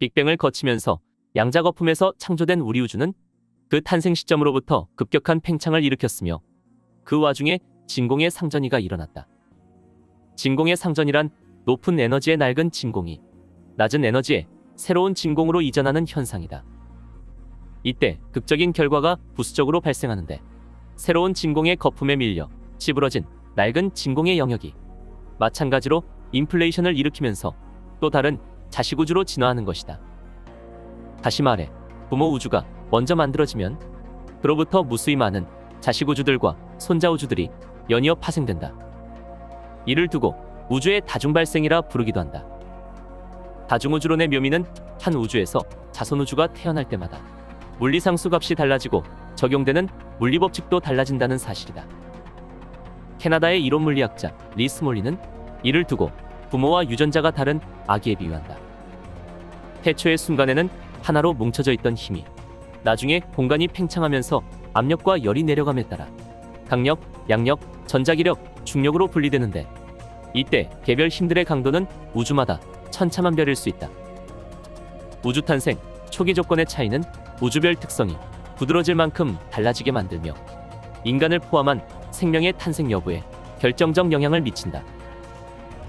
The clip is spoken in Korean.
빅뱅을 거치면서 양자 거품에서 창조된 우리 우주는 그 탄생 시점으로부터 급격한 팽창을 일으켰으며 그 와중에 진공의 상전이가 일어났다. 진공의 상전이란 높은 에너지의 낡은 진공이 낮은 에너지의 새로운 진공으로 이전하는 현상이다. 이때 극적인 결과가 부수적으로 발생하는데 새로운 진공의 거품에 밀려 찌부러진 낡은 진공의 영역이 마찬가지로 인플레이션을 일으키면서 또 다른 자식 우주로 진화하는 것이다. 다시 말해 부모 우주가 먼저 만들어지면 그로부터 무수히 많은 자식 우주들과 손자 우주들이 연이어 파생된다. 이를 두고 우주의 다중발생이라 부르기도 한다. 다중우주론의 묘미는 한 우주에서 자손우주가 태어날 때마다 물리상수 값이 달라지고 적용되는 물리법칙도 달라진다는 사실이다. 캐나다의 이론 물리학자 리 스몰리는 이를 두고 부모와 유전자가 다른 아기에 비유한다. 태초의 순간에는 하나로 뭉쳐져 있던 힘이 나중에 공간이 팽창하면서 압력과 열이 내려감에 따라 강력, 양력, 전자기력, 중력으로 분리되는데 이때 개별 힘들의 강도는 우주마다 천차만별일 수 있다. 우주 탄생 초기 조건의 차이는 우주별 특성이 부드러질 만큼 달라지게 만들며 인간을 포함한 생명의 탄생 여부에 결정적 영향을 미친다.